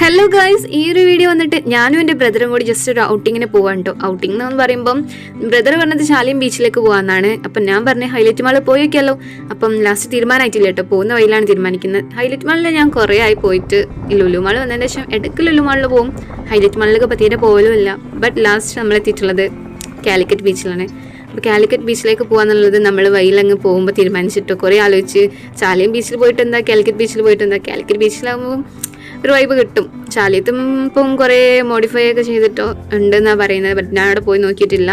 Hello guys ഈ ഒരു video വന്നിട്ട് ഞാനും എന്റെ ബ്രദറും കൂടി ജസ്റ്റ് ഒരു ഔട്ടിങ്ങിന് പോകാൻ കേട്ടോ ഔട്ടിംഗ് എന്ന് പറയുമ്പം ബ്രദർ പറഞ്ഞത് ശാലിയം ബീച്ചിലേക്ക് പോകാമെന്നാണ് അപ്പം ഞാൻ പറഞ്ഞ ഹൈലൈറ്റ് മാളിൽ പോയൊക്കെയല്ലോ അപ്പം ലാസ്റ്റ് തീരുമാനമായിട്ടില്ല കേട്ടോ പോകുന്ന വഴിയിലാണ് തീരുമാനിക്കുന്നത്. ഹൈലൈറ്റ് മാളിൽ ഞാൻ കുറേ ആയി പോയിട്ട്. ലുലു മാൾ വന്നതിന് ശേഷം ഇടയ്ക്ക് ലുലു മാളിൽ പോകും ഹൈലൈറ്റ് മാളിലൊക്കെ ഇപ്പോൾ തീരെ ഇല്ല. ബട്ട് ലാസ്റ്റ് നമ്മളെത്തിയിട്ടുള്ളത് കാലിക്കറ്റ് ബീച്ചിലാണ് അപ്പോൾ കാലിക്കറ്റ് ബീച്ചിലേക്ക് പോകാന്നുള്ളത് നമ്മൾ വഴിയിലങ്ങ് പോകുമ്പോൾ തീരുമാനിച്ചിട്ടോ കുറേ ആലോചിച്ച് ചാലിയം ബീച്ചിൽ പോയിട്ട് എന്താ കാലിക്കറ്റ് ബീച്ചിൽ പോയിട്ട് എന്താ കാലിക്കറ്റ് ബീച്ചിലാകുമ്പോൾ ഒരു വൈബ് കിട്ടും. ചാലിയത്തും ഇപ്പം കുറേ മോഡിഫൈ ഒക്കെ ചെയ്തിട്ടോ ഉണ്ടെന്നാണ് പറയുന്നത് ബട്ട് ഞാൻ അവിടെ പോയി നോക്കിയിട്ടില്ല.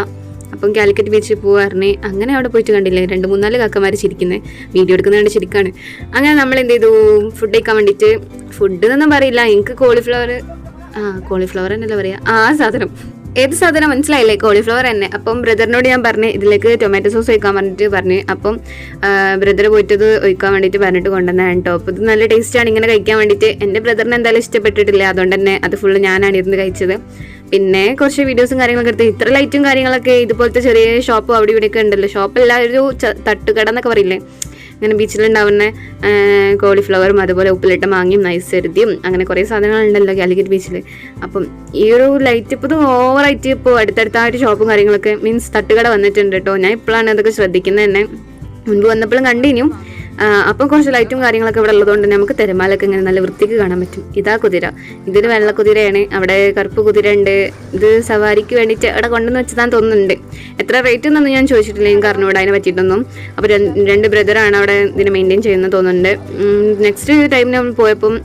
അപ്പം കാലിക്കറ്റ് ബീച്ചിൽ പോകാറിനെ അങ്ങനെ അവിടെ പോയിട്ട് കണ്ടില്ല രണ്ട് മൂന്നാൽ കാക്കമാർ ചിരിക്കുന്നത് വീഡിയോ എടുക്കുന്നതുകൊണ്ട് ചിരിക്കാണ്. അങ്ങനെ നമ്മൾ എന്ത് ചെയ്തു? ഫുഡ് കഴിക്കാൻ വേണ്ടിയിട്ട് ഫുഡ് എന്നൊന്നും പറയില്ല. എനിക്ക് കോളിഫ്ലവർ ആ കോളിഫ്ലവർ എന്നല്ല പറയുക ആ സാധനം. ഏത് സാധനം മനസ്സിലായില്ലേ? കോളിഫ്ലവർ തന്നെ. അപ്പം ബ്രദറിനോട് ഞാൻ പറഞ്ഞു ഇതിലേക്ക് ടൊമാറ്റോ സോസ് ഒഴിക്കാൻ പറഞ്ഞിട്ട് പറഞ്ഞു. അപ്പം ബ്രദർ പോയിട്ടത് ഒഴിക്കാൻ വേണ്ടിയിട്ട് പറഞ്ഞിട്ട് കൊണ്ടുവന്നതാണ് കേട്ടോ. അപ്പോൾ ഇത് നല്ല ടേസ്റ്റാണ് ഇങ്ങനെ കഴിക്കാൻ വേണ്ടിയിട്ട് എന്റെ ബ്രദറിന് എന്തായാലും ഇഷ്ടപ്പെട്ടിട്ടില്ല. അതുകൊണ്ട് തന്നെ അത് ഫുള്ള് ഞാനാണ് ഇരുന്ന് കഴിച്ചത്. പിന്നെ കുറച്ച് വീഡിയോസും കാര്യങ്ങളൊക്കെ എടുത്ത് ഇത്ര ലൈറ്റും കാര്യങ്ങളൊക്കെ ഇതുപോലത്തെ ചെറിയ ഷോപ്പ് അവിടെ ഇവിടെയൊക്കെ ഉണ്ടല്ലോ. ഷോപ്പല്ല ഒരു തട്ടുകട എന്നൊക്കെ പറയില്ലേ? അങ്ങനെ ബീച്ചിലുണ്ടാവുന്ന കോളിഫ്ലവറും അതുപോലെ ഉപ്പിലിട്ട മാങ്ങയും നൈസരുതിയും അങ്ങനെ കുറേ സാധനങ്ങളുണ്ടല്ലോ കാലിക്കറ്റ് ബീച്ചിൽ അപ്പം ഈ ഒരു ലൈറ്റ് ഇപ്പോൾ ഓവറായിട്ട് ഇപ്പോൾ അടുത്തടുത്തായിട്ട് ഷോപ്പും കാര്യങ്ങളൊക്കെ മീൻസ് തട്ടുകട വന്നിട്ടുണ്ട് കേട്ടോ ഞാൻ ഇപ്പോഴാണ് അതൊക്കെ ശ്രദ്ധിക്കുന്നത് തന്നെ മുൻപ് വന്നപ്പോഴും കണ്ടിന്യൂ അപ്പം കുറച്ച് ലൈറ്റും കാര്യങ്ങളൊക്കെ ഇവിടെ ഉള്ളതുകൊണ്ട് നമുക്ക് തിരമാലൊക്കെ ഇങ്ങനെ നല്ല വൃത്തിക്ക് കാണാൻ പറ്റും. ഇതാ കുതിര. ഇതൊരു വെള്ള കുതിരയാണ്. അവിടെ കറുപ്പ് കുതിര ഉണ്ട്. ഇത് സവാരിക്ക് വേണ്ടിയിട്ട് അവിടെ കൊണ്ടുവന്ന് വെച്ചതാന്ന് തോന്നുന്നുണ്ട്. എത്ര റേറ്റ് എന്നൊന്നും ഞാൻ ചോദിച്ചിട്ടില്ല. എനിക്ക് അറിഞ്ഞൂടെ അതിനെ പറ്റിയിട്ടൊന്നും. അപ്പോൾ രണ്ട് ബ്രദറാണ് അവിടെ ഇതിനെ മെയിന്റെയിൻ ചെയ്യുന്നത് തോന്നുന്നുണ്ട്. നെക്സ്റ്റ് ടൈമിന് നമ്മൾ പോയപ്പം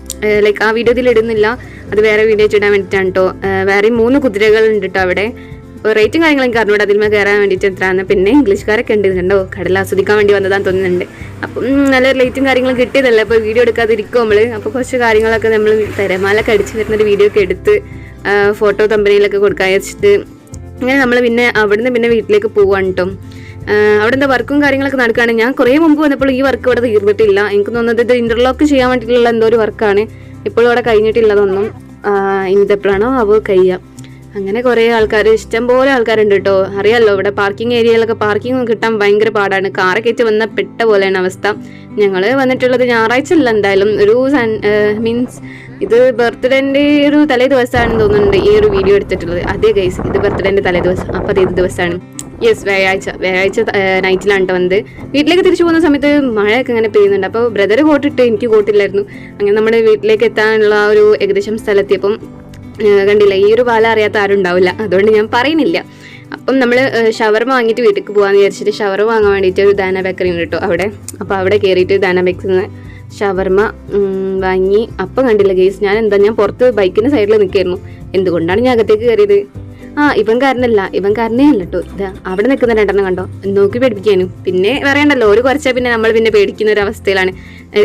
ലൈക്ക് ആ വീഡിയോ ഇതിൽ ഇടുന്നില്ല. അത് വേറെ വീഡിയോ ഇടാൻ വേണ്ടിയിട്ടാണ് കേട്ടോ വേറെ മൂന്ന് കുതിരകൾ ഉണ്ട് കേട്ടോ അവിടെ. റേറ്റും കാര്യങ്ങളും എനിക്ക് അറിഞ്ഞൂടെ അതിന്മേ കയറാൻ വേണ്ടിയിട്ട് എത്രയാണ് പിന്നെ ഇംഗ്ലീഷുകാരൊക്കെ ഉണ്ട്. കണ്ടോ? കടൽ ആസ്വദിക്കാൻ വേണ്ടി വന്നതാണ് തോന്നുന്നുണ്ട്. അപ്പം നല്ല റേറ്റും കാര്യങ്ങളും കിട്ടിയതല്ലേ? അപ്പോൾ വീഡിയോ എടുക്കാതിരിക്കും നമ്മൾ അപ്പോൾ കുറച്ച് കാര്യങ്ങളൊക്കെ നമ്മൾ തിരമാലൊക്കെ അടിച്ച് വരുന്നൊരു വീഡിയോ ഒക്കെ എടുത്ത് ഫോട്ടോ കമ്പനിയിലൊക്കെ കൊടുക്കാൻ വെച്ചിട്ട് അങ്ങനെ നമ്മൾ പിന്നെ അവിടുന്ന് പിന്നെ വീട്ടിലേക്ക് പോവാണ് കേട്ടോ അവിടെ എന്താ വർക്കും കാര്യങ്ങളൊക്കെ നടക്കുകയാണ് ഞാൻ കുറേ മുമ്പ് വന്നപ്പോൾ ഈ വർക്ക് ഇവിടെ തീർന്നിട്ടില്ല. എനിക്ക് തോന്നുന്നത് ഇത് ഇന്റർലോക്ക് ചെയ്യാൻ വേണ്ടിയിട്ടുള്ള എന്തോ ഒരു വർക്കാണ് ഇപ്പോഴും അവിടെ കഴിഞ്ഞിട്ടില്ലതൊന്നും ഇനിതെപ്പോഴാണോ അവ കഴിയുക. അങ്ങനെ കുറേ ആൾക്കാർ ഇഷ്ടം പോലെ ആൾക്കാരുണ്ട് കേട്ടോ അറിയാലോ ഇവിടെ പാർക്കിംഗ് ഏരിയയിലൊക്കെ പാർക്കിംഗ് കിട്ടാൻ ഭയങ്കര പാടാണ്. കാറൊക്കെ ഏറ്റ് വന്ന പെട്ട പോലെയാണ് അവസ്ഥ. ഞങ്ങൾ വന്നിട്ടുള്ളത് ഞായറാഴ്ച അല്ല എന്തായാലും. ഒരു മീൻസ് ഇത് ബർത്ത്ഡേന്റെ ഒരു തലേ ദിവസമാണെന്ന് തോന്നുന്നുണ്ട് ഈ ഒരു വീഡിയോ എടുത്തിട്ടുള്ളത്. അതേ ഗൈസ് ഇത് ബർത്ത്ഡേന്റെ തലേ ദിവസം അപ്പോൾ അതേത് ദിവസമാണ് യെസ് വ്യാഴാഴ്ച വ്യാഴാഴ്ച നൈറ്റിലാണ് വന്നത്. വീട്ടിലേക്ക് തിരിച്ചു പോകുന്ന സമയത്ത് മഴയൊക്കെ ഇങ്ങനെ പെയ്യുന്നുണ്ട്. അപ്പോൾ ബ്രദർ കോട്ടിട്ട് എനിക്ക് കോട്ടില്ലായിരുന്നു. അങ്ങനെ നമ്മുടെ വീട്ടിലേക്ക് എത്താനുള്ള ഒരു ഏകദേശം സ്ഥലത്തിയപ്പം കണ്ടില്ല? ഈ ഒരു പാലം അറിയാത്ത ആരും ഉണ്ടാവില്ല. അതുകൊണ്ട് ഞാൻ പറയുന്നില്ല. അപ്പം നമ്മൾ ഷവർമ വാങ്ങിയിട്ട് വീട്ടിലേക്ക് പോകാന്ന് വിചാരിച്ചിട്ട് ഷവർമ വാങ്ങാൻ വേണ്ടിയിട്ട് ഒരു ദാന ബേക്കറി ഉണ്ട് കേട്ടോ അവിടെ. അപ്പോൾ അവിടെ കയറിയിട്ട് ദാന ബേക്കറി നിന്ന് ഷവർമ വാങ്ങി. അപ്പം കണ്ടില്ല ഗേസ് ഞാൻ എന്താ ഞാൻ പുറത്ത് ബൈക്കിന്റെ സൈഡിൽ നിൽക്കായിരുന്നു. എന്തുകൊണ്ടാണ് ഞാൻ അകത്തേക്ക് കയറിയത്? ആ ഇവൻ കാരനല്ല ഇവൻ കാരനേ അല്ല കേട്ടോ ഇത് അവിടെ നിൽക്കുന്ന രണ്ടെണ്ണം കണ്ടോ? നോക്കി പേടിപ്പിക്കാനും. പിന്നെ പറയണ്ടല്ലോ ഒരു കുറച്ചാൽ പിന്നെ നമ്മൾ പിന്നെ പേടിക്കുന്ന ഒരു അവസ്ഥയിലാണ്.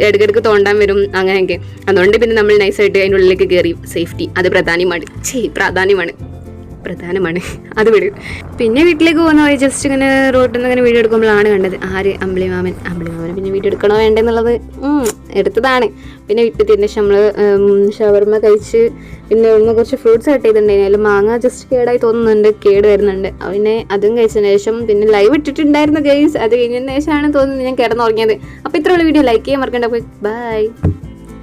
ഇടയ്ക്കിടയ്ക്ക് തോണ്ടാൻ വരും അങ്ങനെയൊക്കെ. അതുകൊണ്ട് പിന്നെ നമ്മൾ നൈസായിട്ട് അതിന്റെ ഉള്ളിലേക്ക് കയറി സേഫ്റ്റി അത് പ്രധാനമാണ്. ഛേ പ്രാധാന്യമാണ്. പ്രധാനമാണ്. അത് വിടും. പിന്നെ വീട്ടിലേക്ക് പോകുന്ന വഴി ജസ്റ്റ് ഇങ്ങനെ റോട്ടിൽ നിന്ന് ഇങ്ങനെ വീഡിയോ എടുക്കുമ്പോഴാണ് കണ്ടത്. ആര്? അമ്പിളി മാമൻ. അമ്പിളി മാമൻ പിന്നെ വീഡിയോ എടുക്കണോ വേണ്ടെന്നുള്ളത്? എടുത്തതാണ്. പിന്നെ വീട്ടിൽ തിരിഞ്ഞ നമ്മൾ ഷവർമ കഴിച്ച് പിന്നെ ഒന്ന് കുറച്ച് ഫ്രൂട്ട്സ് കട്ട് ചെയ്തിട്ടുണ്ടായിരുന്നു. അതിൽ മാങ്ങ ജസ്റ്റ് കേടായി തോന്നുന്നുണ്ട്. കേട് വരുന്നുണ്ട്. പിന്നെ അതും കഴിച്ചതിന് ശേഷം പിന്നെ ലൈവ് ഇട്ടിട്ടുണ്ടായിരുന്നു ഗെയിംസ് അത് കഴിഞ്ഞതിന് ശേഷമാണ് തോന്നുന്നത് ഞാൻ കിടന്നുറങ്ങിയത്. അപ്പോൾ ഇത്രയുള്ള വീഡിയോ. ലൈക്ക് ചെയ്യാൻ മറക്കണ്ട. ബൈ